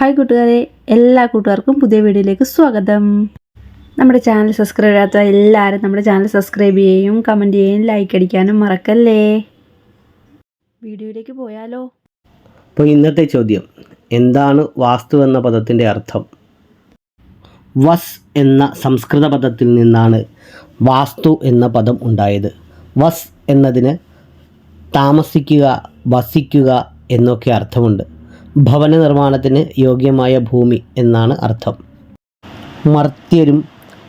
Hi കൂട്ടുകാരെ എല്ലാ കൂട്ടുകാർക്കും പുതിയ വീഡിയോയിലേക്ക് സ്വാഗതം. നമ്മുടെ ചാനൽ സബ്സ്ക്രൈബ് ചെയ്യാത്ത എല്ലാവരും നമ്മുടെ ചാനൽ സബ്സ്ക്രൈബ് ചെയ്യുകയും കമന്റ് ചെയ്യുകയും ലൈക്ക് അടിക്കാനും മറക്കല്ലേ? വീഡിയോയിലേക്ക് പോയാലോ? അപ്പോൾ ഇന്നത്തെ ചോദ്യം എന്താണ് വാസ്തു എന്ന പദത്തിന്റെ അർത്ഥം? വസ് എന്ന സംസ്കൃത പദത്തിൽ നിന്നാണ് വാസ്തു എന്ന പദം ഉണ്ടായത്. വസ് എന്നതിന് താമസിക്കുക വസിക്കുക എന്നൊക്കെ അർത്ഥമുണ്ട്. ഭവന നിർമ്മാണത്തിന് യോഗ്യമായ ഭൂമി എന്നാണ് അർത്ഥം. മർത്യരും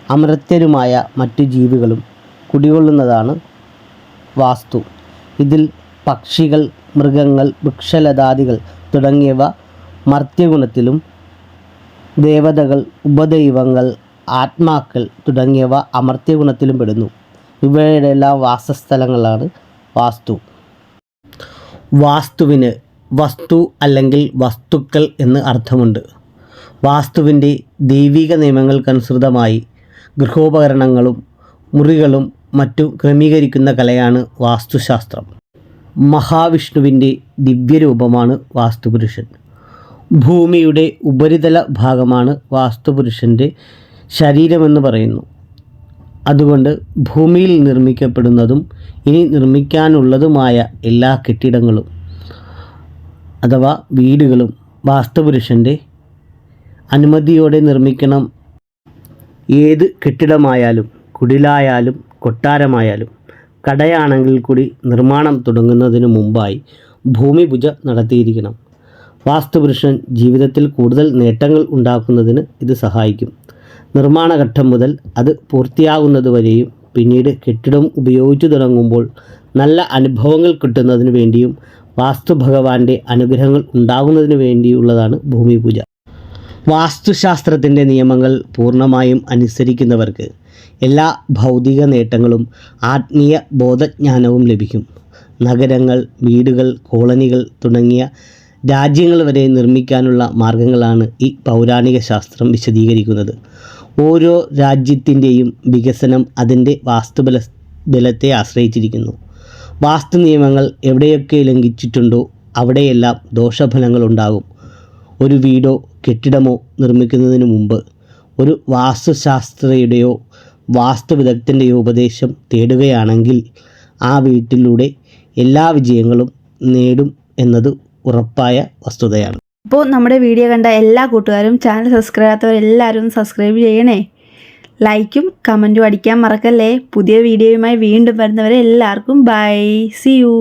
അമൃത്യരുമായ മറ്റു ജീവികളും കുടികൊള്ളുന്നതാണ് വാസ്തു. ഇതിൽ പക്ഷികൾ മൃഗങ്ങൾ വൃക്ഷലതാദികൾ തുടങ്ങിയവ മർത്യഗുണത്തിലും ദേവതകൾ ഉപദൈവങ്ങൾ ആത്മാക്കൾ തുടങ്ങിയവ അമർത്യഗുണത്തിലും പെടുന്നു. ഇവയുടെ എല്ലാ വാസസ്ഥലങ്ങളാണ് വാസ്തു. വാസ്തുവിന് വസ്തു അല്ലെങ്കിൽ വസ്തുക്കൾ എന്ന് അർത്ഥമുണ്ട്. വാസ്തുവിന്റെ ദൈവിക നിയമങ്ങൾക്കനുസൃതമായി ഗൃഹോപകരണങ്ങളും മുറികളും മറ്റു ക്രമീകരിക്കുന്ന കലയാണ് വാസ്തുശാസ്ത്രം. മഹാവിഷ്ണുവിന്റെ ദിവ്യരൂപമാണ് വാസ്തുപുരുഷൻ. ഭൂമിയുടെ ഉപരിതല ഭാഗമാണ് വാസ്തുപുരുഷന്റെ ശരീരമെന്ന് പറയുന്നു. അതുകൊണ്ട് ഭൂമിയിൽ നിർമ്മിക്കപ്പെടുന്നതും ഇനി നിർമ്മിക്കാനുള്ളതുമായ എല്ലാ കെട്ടിടങ്ങളും അഥവാ വീടുകളും വാസ്തുപുരുഷന്റെ അനുമതിയോടെ നിർമ്മിക്കണം. ഏത് കെട്ടിടമായാലും കുടിലായാലും കൊട്ടാരമായാലും കടയാണെങ്കിൽ കൂടി നിർമ്മാണം തുടങ്ങുന്നതിന് മുമ്പായി ഭൂമി പൂജ നടത്തിയിരിക്കണം. വാസ്തുപുരുഷൻ ജീവിതത്തിൽ കൂടുതൽ നേട്ടങ്ങൾ ഉണ്ടാക്കുന്നതിന് ഇത് സഹായിക്കും. നിർമ്മാണഘട്ടം മുതൽ അത് പൂർത്തിയാകുന്നതുവരെയും പിന്നീട് കെട്ടിടം ഉപയോഗിച്ചു തുടങ്ങുമ്പോൾ നല്ല അനുഭവങ്ങൾ കിട്ടുന്നതിന് വേണ്ടിയും വാസ്തു ഭഗവാന്റെ അനുഗ്രഹങ്ങൾ ഉണ്ടാകുന്നതിന് വേണ്ടിയുള്ളതാണ് ഭൂമി പൂജ വാസ്തുശാസ്ത്രത്തിന്റെ നിയമങ്ങൾ പൂർണമായും അനുസരിക്കുന്നവർക്ക് എല്ലാ ഭൗതിക നേട്ടങ്ങളും ആത്മീയ ബോധജ്ഞാനവും ലഭിക്കും. നഗരങ്ങൾ വീടുകൾ കോളനികൾ തുടങ്ങിയ രാജ്യങ്ങൾ വരെ നിർമ്മിക്കാനുള്ള മാർഗങ്ങളാണ് ഈ പൗരാണിക ശാസ്ത്രം വിശദീകരിക്കുന്നത്. ഓരോ രാജ്യത്തിന്റെയും വികസനം അതിന്റെ വാസ്തുബല ബലത്തെ ആശ്രയിച്ചിരിക്കുന്നു. വാസ്തു നിയമങ്ങൾ എവിടെയൊക്കെ ലംഘിച്ചിട്ടുണ്ടോ അവിടെയെല്ലാം ദോഷഫലങ്ങൾ ഉണ്ടാകും. ഒരു വീടോ കെട്ടിടമോ നിർമ്മിക്കുന്നതിന് മുമ്പ് ഒരു വാസ്തുശാസ്ത്രയുടെയോ വാസ്തു വിദഗ്ധന്റെയോ ഉപദേശം തേടുകയാണെങ്കിൽ ആ വീട്ടിലൂടെ എല്ലാ വിജയങ്ങളും നേടും എന്നത് ഉറപ്പായ വസ്തുതയാണ്. അപ്പോൾ നമ്മുടെ വീഡിയോ കണ്ട എല്ലാ കൂട്ടുകാരും ചാനൽ സബ്സ്ക്രൈബ് ചെയ്യാത്തവരെല്ലാവരും സബ്സ്ക്രൈബ് ചെയ്യണേ. ലൈക്കും കമന്റും അടിക്കാൻ മറക്കല്ലേ. പുതിയ വീഡിയോയുമായി വീണ്ടും വരുന്നവരെ എല്ലാവർക്കും ബൈ സി യു